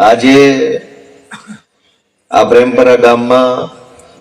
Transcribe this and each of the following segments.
આજે આ પ્રેમપરા ગામમાં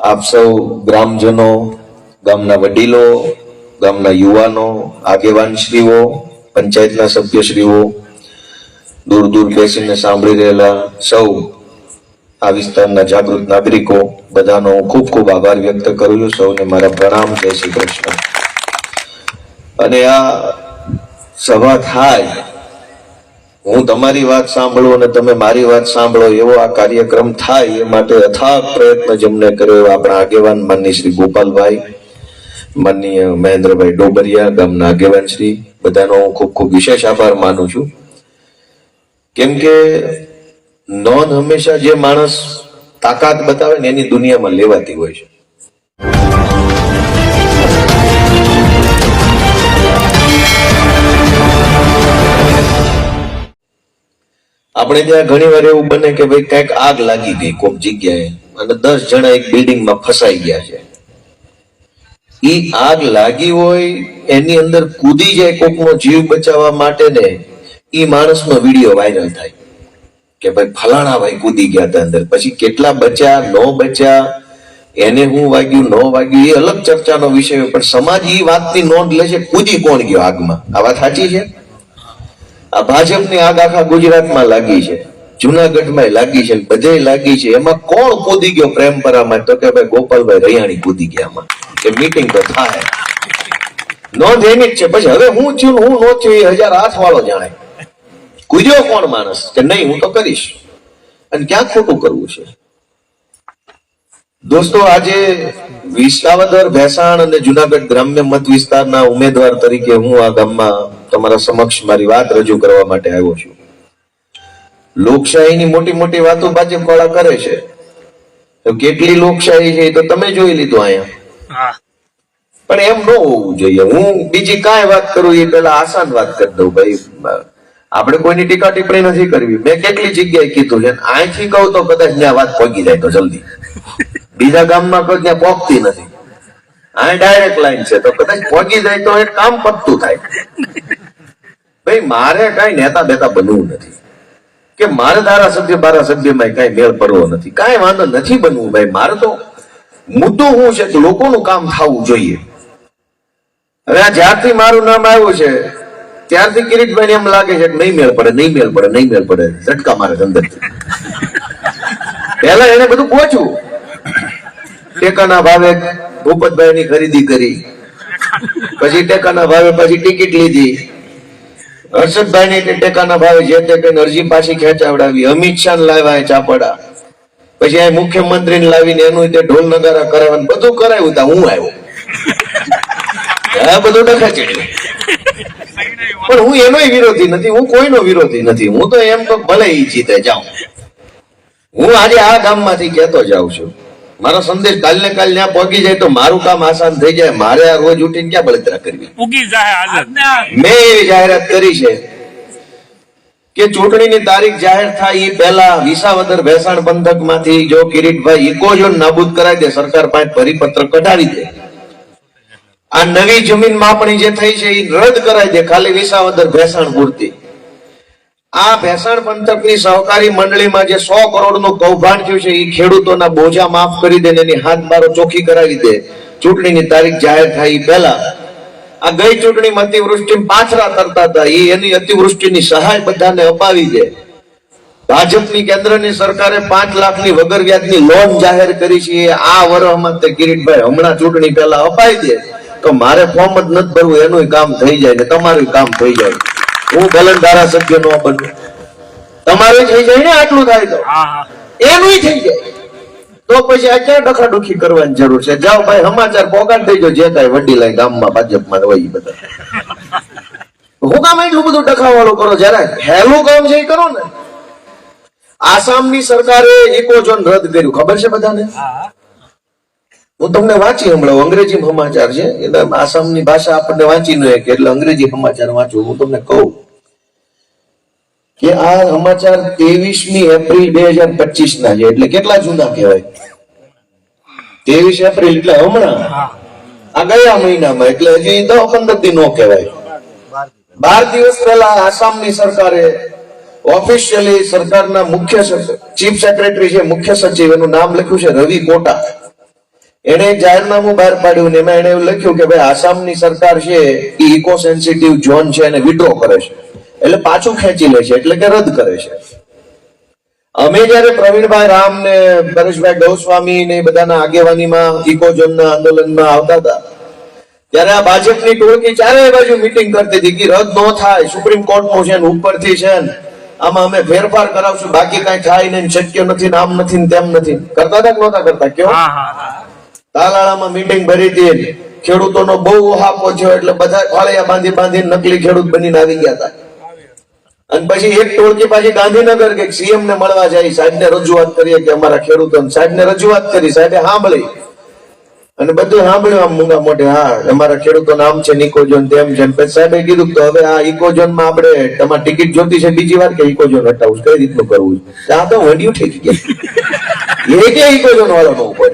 આપ સૌ ગ્રામજનો, ગામના વડીલો, ગામના યુવાનો, આગેવાનશ્રીઓ, પંચાયતના સભ્યશ્રીઓ દૂર દૂર બેસીને સાંભળી રહેલા સૌ આ વિસ્તારના જાગૃત નાગરિકો, બધાનો ખૂબ ખૂબ આભાર વ્યક્ત કરું છું. સૌને મારા પ્રણામ. જય શ્રી કૃષ્ણ. અને આ સભા થાય હું તમારી વાત સાંભળું અને તમે મારી વાત સાંભળો એવો આ કાર્યક્રમ થાય એ માટે અથાગ પ્રયત્ન જેમને કર્યો એવો આપણા આગેવાન માનની શ્રી ગોપાલભાઈ, માનનીય મહેન્દ્રભાઈ ડોબરિયા, ગામના આગેવાન શ્રી, બધાનો હું ખૂબ ખૂબ વિશેષ આભાર માનું છું. કેમ કે નોન હંમેશા જે માણસ તાકાત બતાવે ને એની દુનિયામાં લેવાતી હોય છે. આપણે ત્યાં ઘણી વાર એવું બને કે ભાઈ કંઈક આગ લાગી ગઈ કોઈક જગ્યાએ અને દસ જણા એક બિલ્ડિંગમાં ફસાઈ ગયા છે. એ આગ લાગી હોય, એની અંદર કૂદી જાય કોકનો જીવ બચાવવા માટે ને એ માણસનો વીડિયો વાયરલ થાય. કે ભાઈ ફલાણા ભાઈ કૂદી ગયા હતા અંદર. પછી કેટલા બચ્યા, નો બચ્યા, એને હું વાગ્યું, ન વાગ્યું એ અલગ ચર્ચાનો વિષય પણ સમાજ ઈ વાતની નોંધ લે છે, કૂદી કોણ ગયો આગમાં? આ વાત સાચી છે? આ ભાજપની આગ આખા ગુજરાતમાં લાગી છે. જુનાગઢમાં લાગી છે બધે લાગી છે. એમાં કોણ કૂદી ગયો પ્રેમપરામાં? તો કે ભાઈ ગોપાલભાઈ રૈયાણી કૂદી ગયા કે મીટિંગ તો થાય. નોંધ એની જ છે. પછી હવે હું છું હું નો છું એ હજાર આઠ વાળો જાણે. કૂદ્યો કોણ માણસ? કે નહીં, હું તો કરીશ. અને ક્યાં ખોટું કરવું છે. દોસ્તો, આજે વિસાવદર, ભેસાણ અને જુનાગઢ ગ્રામ્ય મત વિસ્તારના ઉમેદવાર તરીકે હું આ ગામમાં તમારા સમક્ષ મારી વાત રજૂ કરવા માટે આવ્યો છું. લોકશાહીની મોટી મોટી વાતો ભાજપ વાળા કરે છે. તો કેટલી લોકશાહી છે તો તમે જોઈ લીધું અહીંયા. પણ એમ ન હોવું જોઈએ. હું બીજી કાંઈ વાત કરું એ પેલા આસાન વાત કરી દઉં ભાઈ. આપણે કોઈની ટીકા ટિપ્પણી નથી કરવી. મેં કેટલી જગ્યાએ કીધું છે. અહીંથી કહું તો કદાચ ત્યાં વાત પહોંચી જાય તો જલ્દી. બીજા ગામમાં કોઈ ત્યાં પહોંચતી નથી. અહીં ડાયરેક્ટ લાઈન છે. તો કદાચ પહોંચી જાય તો એ કામ પતતું થાય. ભાઈ, મારે કાંઈ નેતા બેતા બનવું નથી. કે મારે ધારાસભ્ય બારાસભ્યમાં કાંઈ મેળ પડવો નથી. કાંઈ વાંધો નથી બનવું ભાઈ. મારે તો મુદ્દો શું છે કે લોકોનું કામ થવું જોઈએ. હવે આ જ્યારથી મારું નામ આવ્યું છે, ત્યારથી કિરીટભાઈ એમ લાગે છે કે નહીં મેળ પડે, નહીં મેળ પડે, નહીં મેળ પડે. ઝટકા મારે અંદર. પહેલા એને બધું પહોંચ્યું ટેકાના ભાવે ભૂપતભાઈ ની ખરીદી કરી. પછી ટેકાના ભાવે પછી ટિકિટ લીધી. હર્ષદભાઈ ની ટેકાના ભાવે જે તે અરજી પાછી ખેંચાવડાવી. અમિત શાહ લાવ્યા ચાપડા. પછી આ મુખ્યમંત્રી ને લાવીને એનું તે ઢોલ નગારા કરાવવાનું બધું કરાવ્યું તા, હું આવ્યો. આ બધું ડખા ચડ્યું પણ હું એનોય વિરોધી નથી, હું કોઈનો વિરોધી નથી. હું તો એમ તો ભલે ઈ જીતે, જાઉં. હું આજે આ ગામમાંથી કહેતો જાઉં છું. મારો સંદેશ કાલ ને કાલ ત્યાં પહોંચી જાય તો મારું કામ આસાન થઈ જાય. મારે આ રોજ ઉઠીને ક્યાં બળતરા કરવી? ઉગી જાય મેં એવી જાહેરાત કરી છે કે ચૂંટણીની તારીખ જાહેર થાય એ પહેલા વિસાવદર ભેસાણ પંથકમાંથી જો કિરીટભાઈ ઇકોઝોન નાબૂદ કરાવી દે સરકાર પાસે પરિપત્ર કઢાવી દે. આ નવી જમીન માપણી જે થઈ છે એ રદ કરાવી દે ખાલી વિસાવદર ભેસાણ પૂરતી. આ ભેસાણ પંથકની સહકારી મંડળીમાં જે સો કરોડનું કૌભાંડ થયું છે એ ખેડૂતોના બોજા માફ કરી દે એની હાથ બારો ચોખ્ખી કરાવી દે. ચૂંટણીની તારીખ જાહેર થાય પહેલા. આ ગઈ ચૂંટણીમાં અતિવૃષ્ટિ પાછરા કરતા હતા. એ એની અતિવૃષ્ટિની સહાય બધાને અપાવી દે. ભાજપની કેન્દ્રની સરકારે પાંચ લાખની વગર વ્યાજની લોન જાહેર કરી છે. આ વર્ષમાં તે કિરીટભાઈ હમણાં ચૂંટણી પહેલા અપાઈ દે. તો મારે ફોર્મ જ નથી ભરવું એનું કામ થઈ જાય ને તમારું કામ થઈ જાય. હું ભલે ધારાસભ્ય નો બનવું તમારું થઈ જાય ને આટલું થાય તો. એનું થઈ જાય. તો પછી આ ક્યાં ડખાડુખી કરવાની જરૂર છે? જાઓ ભાઈ સમાચાર પોગાડ થઈ ગયો જે કાંઈ વડી લઈ ગામમાં ભાજપમાં હોય બધા. હું કામ એટલું બધું ડખાવાળું કરો? જરા હેલું કામ છે એ કરો ને. આસામની સરકારે ઇકોઝોન રદ કર્યું. ખબર છે બધાને? હું તમને વાંચી હમણાં અંગ્રેજી સમાચાર છે. એટલે આસામની ભાષા આપણને વાંચી ન એટલે અંગ્રેજી સમાચાર વાંચું. હું તમને કહું. કે આ સમાચાર ત્રેવીસમી એપ્રિલ બે હજાર પચીસ ના છે. એટલે કેટલા જૂના કહેવાય? ત્રેવીસ એપ્રિલ એટલે હમણાં? આ ગયા મહિનામાં એટલે હજી દસ પંદર નો કહેવાય. બાર દિવસ પહેલા આસામની સરકારે ઓફિશિયલી સરકારના મુખ્ય ચીફ સેક્રેટરી છે મુખ્ય સચિવ એનું નામ લખ્યું છે રવિ કોટા એને એક જાહેરનામું બહાર પાડ્યું ને એમાં એને એવું લખ્યું કે ભાઈ આસામની સરકાર છે એ ઇકો સેન્સિટિવ ઝોન છે એને વિડ્રો કરે છે. એટલે પાછું ખેંચી લે છે એટલે કે રદ કરે છે. અમે જયારે પ્રવીણભાઈ રામ ને પરેશભાઈ ગૌસ્વામી ને બધાના આગેવાનીમાં ઇકો ઝોનના આંદોલનમાં આવતા હતા ત્યારે આ ભાજપની ટોળકી ચારે બાજુ મિટિંગ કરતી હતી કે રદ ન થાય સુપ્રીમ કોર્ટનું છે ને ઉપરથી છે ને આમાં અમે ફેરફાર કરાવશું બાકી કઈ થાય ને શક્ય નથી ને આમ નથી ને તેમ નથી. કરતા હતા કે નહોતા કરતા? કેવો? તાલાળામાં મિટિંગ ભરી હતી ખેડૂતોનો બહુ હાપો થયો એટલે બધા ફાળિયા બાંધી બાંધી નકલી ખેડૂત બનીને આવી ગયા હતા. અને પછી એક ટોળકી પાછી ગાંધીનગર કે સીએમ ને મળવા જાય. સાહેબ ને રજૂઆત કરીએ કે અમારા ખેડૂતો સાહેબ ને રજૂઆત કરી, સાહેબે સાંભળી. અને બધું સાંભળ્યું આમ મૂંગા મોઢે, હા, અમારા ખેડૂતો નામ છે નિકોજોન, તેમ છે. પછી સાહેબે કીધું કે હવે આ ઇકોઝોનમાં આપણે તમારે ટિકિટ જોતી છે બીજી વાર કે ઇકોઝોન હટાવું કઈ રીતનું કરવું છે? આ તો વડિયું થઈ ગયા. એ કે ઇકોઝોન વાળો નો ઉપર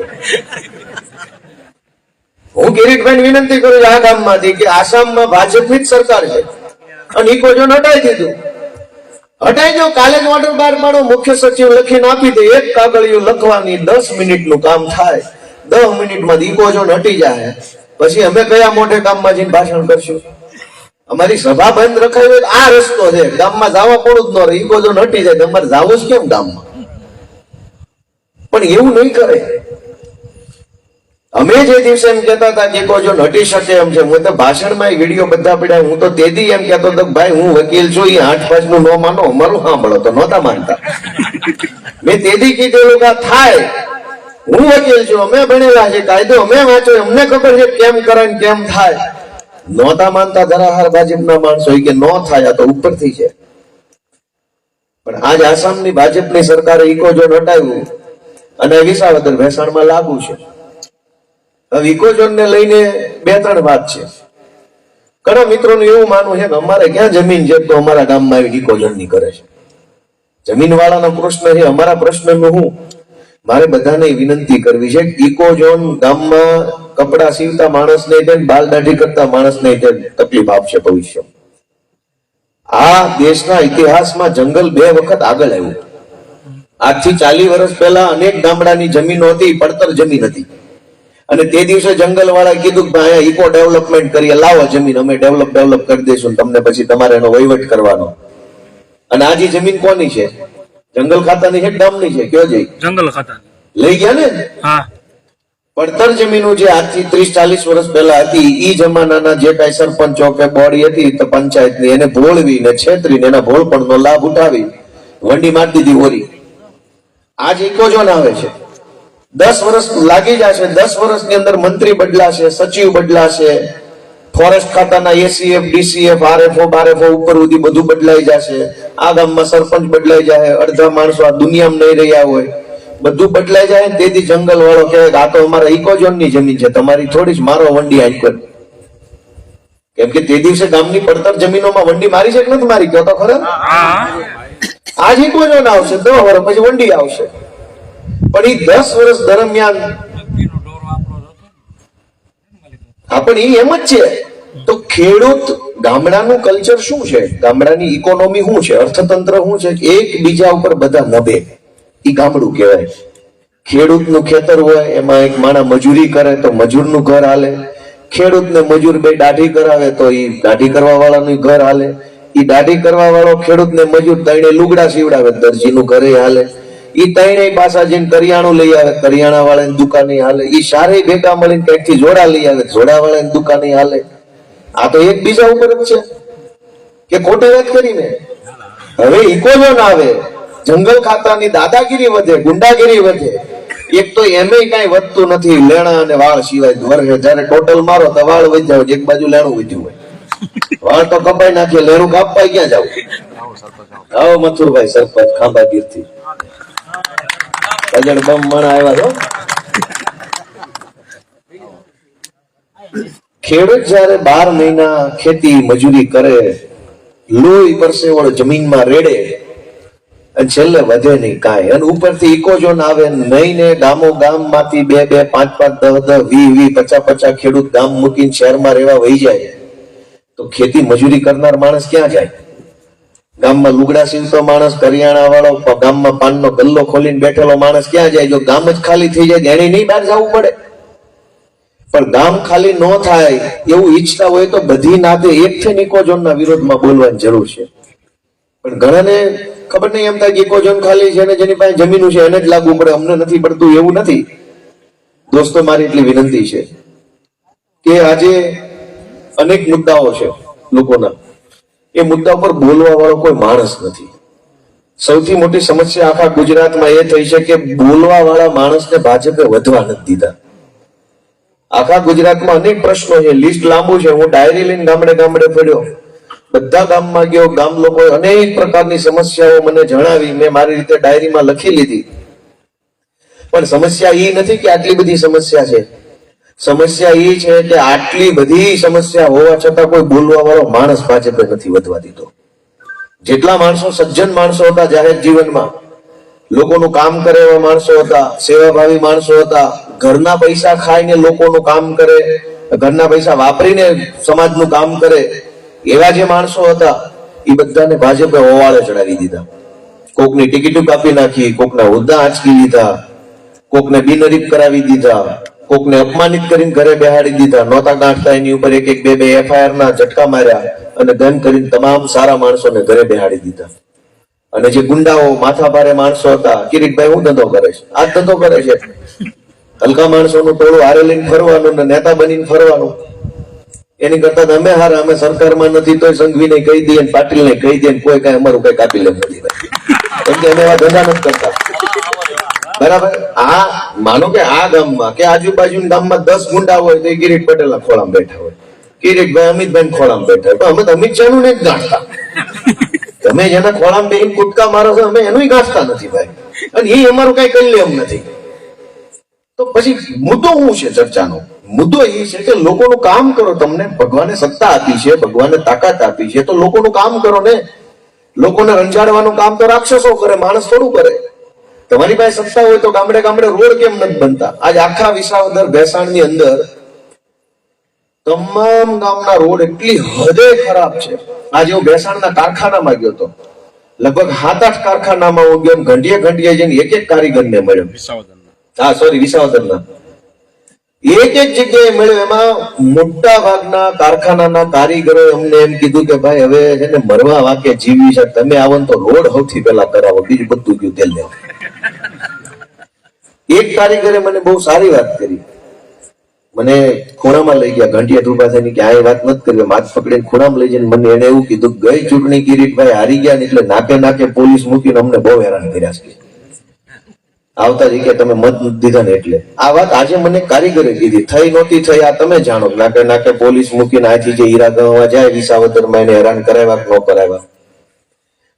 હું કિરીટભાઈ વિનંતી કરું આ ગામમાંથી કે આસામમાં ભાજપની જ સરકાર છે. અને ઇકોઝોન હટાવી દીધું. હટાઈ જો કાલે જ ઓર્ડર બહાર પાડો. મુખ્ય સચિવ લખીને આપી દે. એક કાગળિયું લખવાની દસ મિનિટનું કામ થાય. દસ મિનિટમાં ઇકોઝોન હટી જાય, પછી અમે કયા મોટે કામમાં જઈને ભાષણ કરશું? અમારી સભા બંધ રખાઈ હોય આ રસ્તો છે. ગામમાં જવા પડું જ ન રહે. ઇકોઝોન હટી જાય તમારે જવું જ કેમ ગામમાં? પણ એવું નહીં કરે. અમે જે દિવસે એમ કહેતા હતા કે કોઈ જો નટી શકે એમ છે, હું તો ભાષણમાં વીડિયો બધા પડ્યા, હું તો તેથી એમ કહેતો હતો ભાઈ, હું વકીલ છું એ આઠ પાંચનું ન માનો મારું સાંભળો તો, નહોતા માનતા. મેં તેથી કીધેલું કે થાય. હું વકીલ છું, અમે ભણેલા છે કાયદો અમે વાંચ્યો, અમને ખબર છે કેમ કરે કેમ થાય. નહોતા માનતા ધરાહાર ભાજપના માણસો કે ન થાય, આ તો ઉપરથી છે. પણ આજ આસામની ભાજપની સરકારે ઇકો જો નટાવ્યું, અને વિસાવદર ભેસાણમાં લાગુ છે. હવે ઇકોઝોન લઈને બે ત્રણ વાત છે. ઘણા મિત્રોનું એવું માનવું છે કે અમારે ક્યાં જમીન છે તો અમારા ગામમાં આવી ઇકોઝોન કરે છે. જમીન વાળાનો પ્રશ્ન છે, અમારા પ્રશ્નનું હું? મારે બધાને વિનંતી કરવી છે ઇકોઝોન ગામમાં કપડા સીવતા માણસને તે બાલ દાઢી કરતા માણસને તે તકલીફ આપશે ભવિષ્ય આ દેશના ઇતિહાસમાં જંગલ બે વખત આગળ આવ્યું. આજથી ચાલીસ વર્ષ પહેલા અનેક ગામડાની જમીનો હતી પડતર જમીન હતી. અને તે દિવસે જંગલ વાળા કીધું કે ભાઈ અહીંયા ઇકો ડેવલપમેન્ટ કરીએ લાવો જમીન અમે ડેવલપ ડેવલપ કરી દઈશું તમને પછી તમારે એનો વહીવટ કરવાનો. અને આજે જમીન કોની છે? જંગલ ખાતાની છે કે ગામની છે? કયો જઈ જંગલ ખાતા લઈ ગયા ને? હા. પડતર જમીનો જે આજથી ત્રીસ ચાલીસ વર્ષ પહેલા હતી ઈ જમાનાના જે કઈ સરપંચો કે બોડી હતી તો પંચાયતની એને ભોળવી ને છેતરીને એના ભોળપણનો લાભ ઉઠાવી વંડી મારી દીધી હોરી. આજ ઇકોઝોન આવે છે? દસ વર્ષ લાગી જશે દસ વર્ષની અંદર મંત્રી બદલાશે સચિવ બદલાશે ફોરેસ્ટ ખાતાના એસીએફ ડીસીએફ આરએફઓ બારએફઓ ઉપર સુધી બધું બદલાઈ જશે. આ ગામમાં સરપંચ બદલાઈ જાય અડધા માણસો આ દુનિયામાં નહીં રહ્યા હોય. બધું બદલાઈ જાય તેથી જંગલ વાળો કહેવાય કે આ તો અમારા ઇકોઝોનની જમીન છે તમારી થોડી જ મારો વંડી આઈ કર. કેમ કે તે દિવસે ગામની પડતર જમીનોમાં વંડી મારી છે કે નથી મારી? કયો તો ખરા. આજ ઇકોઝોન આવશે દો વર્ષ પછી વંડી આવશે. પણ એ દસ વર્ષ દરમિયાન હા પણ ઈ એમ જ છે. તો ખેડૂત ગામડાનું કલ્ચર શું છે? ગામડાની ઇકોનોમી શું છે? અર્થતંત્ર શું છે? એક બીજા ઉપર બધા નભે. એ ગામડું કહેવાય. ખેડૂતનું ખેતર હોય, એમાં એક માણા મજૂરી કરે તો મજૂરનું ઘર હાલે. ખેડૂતને મજૂર બે દાઢી કરાવે તો એ દાઢી કરવા વાળાનું ઘર હાલે. એ દાઢી કરવા વાળો ખેડૂતને મજૂર તણે લુગડા સીવડાવે, દરજીનું ઘરે હાલે. ઈ ત્રણેય પાછા જઈને કરિયાણું લઈ આવે કરિયાણા વાળાની દુકાને હાલે. ઈ સારે ભેગા મળીને કંઈકથી જોડા લઈ આવે જોડા વાળાની દુકાને હાલે. આ તો એક બીજા ઉપર જ છે. કે ખોટી વાત કરીને હવે ઇકોઝોન આવે. જંગલ ખાતાની દાદાગીરી વધે, ગુંડાગીરી વધે. એક તો એમે કઈ વધતું નથી, લેણા અને વાળ સિવાય વર્ષે જયારે ટોટલ મારો તો વાળ વધ્યા હોય એક બાજુ લેણું વધ્યું હોય. વાળ તો કપાઈ નાખીએ લેણું કાપવા ક્યાં જાવ આવો મથુરભાઈ સરપંચ ખાંભાગીરથી કજણ બમ મણા આવ્યા છો. ખેડૂત જયારે બાર મહિના ખેતી મજૂરી કરે, લોહી પરસેવળ જમીનમાં રેડે, અને છેલ્લે વધે નહીં કાંઈ. અને ઉપરથી ઇકોઝોન આવે નહીં ને ગામો ગામમાંથી બે બે, પાંચ પાંચ દસ દસ વી વી પચાસ પચાસ ખેડૂત ગામ મૂકીને શહેરમાં રહેવા વહી જાય તો ખેતી મજૂરી કરનાર માણસ ક્યાં જાય? ગામમાં લુગડા સીવતો માણસ કરિયાણા વાળો ગામમાં પાનનો ગલ્લો ખોલીને બેઠેલો માણસ ક્યાં જાય? જો ગામ જ ખાલી થઈ જાય એને નહીં બહાર જવું પડે. પણ ગામ ખાલી ન થાય એવું ઈચ્છતા હોય તો બધી નાતે એકથી નિકોજોનના વિરોધમાં બોલવાની જરૂર છે. પણ ઘણાને ખબર નહીં એમ થાય કે ઇકોજોન ખાલી છે અને જેની પાસે જમીન છે, એને જ લાગુ પડે. અમને નથી પડતું એવું નથી. દોસ્તો, મારી એટલી વિનંતી છે કે આજે અનેક મુદ્દાઓ છે લોકોના. એ મુદ્દા પર બોલવા વાળો કોઈ માણસ નથી. સૌથી મોટી સમસ્યા આખા ગુજરાતમાં એ થઈ છે કે બોલવા વાળા માણસને ભાજપે વધવા નથી દીધા. આખા ગુજરાતમાં અનેક પ્રશ્નો છે, લિસ્ટ લાંબુ છે. હું ડાયરી લઈને ગામડે ગામડે ફર્યો. બધા ગામમાં ગયો, ગામ લોકોએ અનેક પ્રકારની સમસ્યાઓ મને જણાવી, મેં મારી રીતે ડાયરીમાં લખી લીધી. પણ સમસ્યા એ નથી કે આટલી બધી સમસ્યા છે. સમસ્યા એ છે કે આટલી બધી સમસ્યા હોવા છતાં કોઈ બોલવા વાળો માણસ ભાજપે નથી વધવા દીધો. જેટલા માણસો સજ્જન માણસો હતા જાહેર જીવનમાં, લોકોનું કામ કરે એવા માણસો હતા, સેવાભાવી માણસો હતા, ઘરના પૈસા ખાઈને લોકોનું કામ કરે, ઘરના પૈસા વાપરીને સમાજનું કામ કરે, એવા જે માણસો હતા, એ બધાને ભાજપે ઓવાળે ચડાવી દીધા. કોકની ટિકિટો કાપી નાખી, કોકના હોદ્દા આંચકી લીધા, કોકને બિનરીફ કરાવી દીધા. કોકને અપમાનિત કરીને ઘરે બેહાડી દીધા. નોતા ગાંઠતા એની ઉપર એક એક બે બે એફઆઈઆર ના ઝટકા માર્યા અને દંડ કરીને તમામ સારા માણસોને ઘરે બેહાડી દીધા. અને જે ગુંડાઓ માથા ભારે માણસો હતા, કિરીટભાઈ હું ધંધો કરે છે? આ ધંધો કરે છે? હલકા માણસોનું ટોળું હારે લઈને ફરવાનું ને નેતા બનીને ફરવાનું. એની કરતા અમે હારા, અમે સરકારમાં નથી તો સંઘવીને કહી દઈએ ને પાટીલને કહી દઈએ ને કોઈ કઈ, અમારું કઈ કાપી લે નથી. ભાઈ. કેમ કે અમે એવા ધંધા નથી કરતા. બરાબર? આ, માનો કે આ ગામમાં, કે આજુબાજુના ગામમાં દસ ગુંડા હોય તો કિરીટ પટેલના ખોળામાં બેઠા હોય. કિરીટભાઈ અમિતભાઈ ખોળામાં બેઠા હોય. અમે અમિત શાહનું જ ગાંઠતા. તમે જેના ખોળામાં બેહીને કૂદકા મારો છો, અમે એનું ગાંઠતા નથી ભાઈ. અને એ અમારું કઈ કરી લે એમ નથી. તો પછી મુદ્દો શું છે ચર્ચાનો? મુદ્દો એ છે કે લોકોનું કામ કરો તમને, ભગવાને સત્તા આપી છે, ભગવાને તાકાત આપી છે, તો લોકોનું કામ કરો ને. લોકોને રંજાડવાનું કામ તો રાક્ષસો કરે, માણસ થોડું કરે. તમારી પાસે સત્તા હોય તો ગામડે ગામડે રોડ કેમ નથી બનતા? આજ આખા વિસાવદર ભેસાણની અંદર તમામ ગામના રોડ એટલી હદે ખરાબ છે. આજે હું ભેસાણના કારખાનામાં ગયો હતો. લગભગ સાત આઠ કારખાનામાં હું ગયો ઘંટીએ ઘંટીએ જઈને એક એક કારીગરને મળ્યો. હા સોરી વિસાવદરના. એક એક જગ્યાએ મળ્યો એમાં મોટા ભાગના કારખાનાના કારીગરો અમને એમ કીધું કે ભાઈ હવે છે મરવા વાકે જીવી છે. તમે આવો તો રોડ સૌથી પહેલા કરાવો, બીજું બધું ગયું તેલ લેવા. એક કારીગરે મને બહુ સારી વાત કરી. મને ખૂણામાં લઈ ગયા. ઘંટિયા થઈને કે આ વાત નથી કરી હાથ પકડીને ખૂણામાં લઈ જઈને મને એને એવું કીધું, ગઈ ચૂંટણી કિરીટભાઈ હારી ગયા એટલે નાકે નાકે પોલીસ મૂકીને અમને બહુ હેરાન કર્યા છે. આવતા જ કે તમે મત દીધા ને એટલે. આ વાત આજે મને કારીગરે કીધી. થઈ નહોતી થઈ, આ તમે જાણો. નાકે નાકે પોલીસ મૂકીને આથી જે હીરા ગણવા જાય, વિસાવદરમાં એને હેરાન કરાવ્યા ન કરાવ્યા.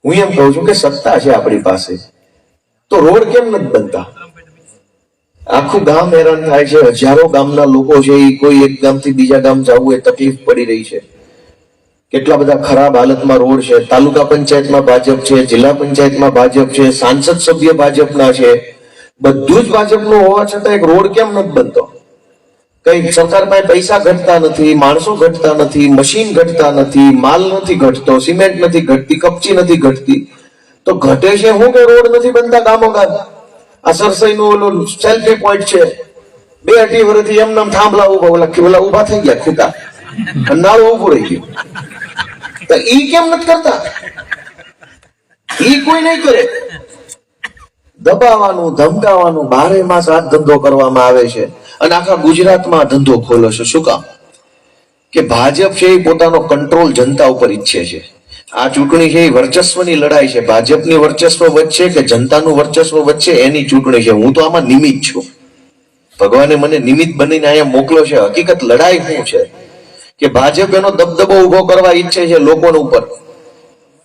હું એમ કહું છું કે સત્તા છે આપણી પાસે. તો રોડ કેમ નથી બનતા? આખું ગામ હેરાન થાય છે. હજારો ગામના લોકો છે એ કોઈ એક ગામથી બીજા ગામ જવું એ તકલીફ પડી રહી છે. કેટલા બધા ખરાબ હાલતમાં રોડ છે. તાલુકા પંચાયતમાં ભાજપ છે, જિલ્લા પંચાયતમાં ભાજપ છે, સાંસદ સભ્ય ભાજપના છે. બધું જ ભાજપનું હોવા છતાં એક રોડ કેમ નથી બનતો? કઈ સરકાર પાસે પૈસા ઘટતા નથી, માણસો ઘટતા નથી, મશીન ઘટતા નથી, માલ નથી ઘટતો, સિમેન્ટ નથી ઘટતી, કપચી નથી ઘટતી. તો ઘટે છે હું કે રોડ નથી બનતા ગામો ગામ આ સરસઈ નું ઓલું સેલ્ફી પોઈન્ટ છે. બે અઢી વર્ષથી એમ નામ થાંભલા ઊભા ઓલા ઓલા ઊભા થઈ ગયા ખૂટા. નાળું ઉભું રહી ગયું. તો ઈ કેમ નથી કરતા? ઈ કોઈ નહીં કરે. દબાવવાનું, ધમકાવવાનું બારે માસ આ ધંધો કરવામાં આવે છે અને આખા ગુજરાતમાં ધંધો ખોલો છે. શું કામ? કે ભાજપ છે એ પોતાનો કંટ્રોલ જનતા ઉપર ઈચ્છે છે. આ ચૂંટણી છે એ વર્ચસ્વની લડાઈ છે. ભાજપની વર્ચસ્વ વચ્ચે કે જનતાનું વર્ચસ્વ વચ્ચે એની ચૂંટણી છે. હું તો આમાં નિમિત્ત છું. ભગવાને મને નિમિત્ત બનીને અહીંયા મોકલ્યો છે. હકીકત લડાઈ શું છે? કે ભાજપ એનો દબદબો ઊભો કરવા ઈચ્છે છે લોકોના ઉપર.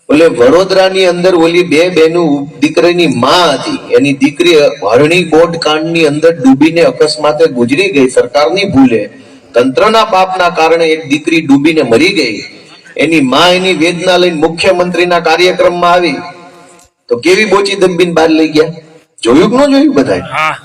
એટલે વડોદરાની અંદર ઓલી બે બેનું દીકરીની માં હતી. એની દીકરી હરણી બોટ કાંડની અંદર ડૂબીને અકસ્માતે ગુજરી ગઈ, સરકારની ભૂલે. તંત્રના પાપના કારણે એક દીકરી ડૂબીને મરી ગઈ. એની માં એની વેદના લઈને મુખ્યમંત્રીના કાર્યક્રમમાં આવી. તો કેવી બોચી દંબીન બહાર લઈ ગયા? જોયું કે ન જોયું બધાય હા.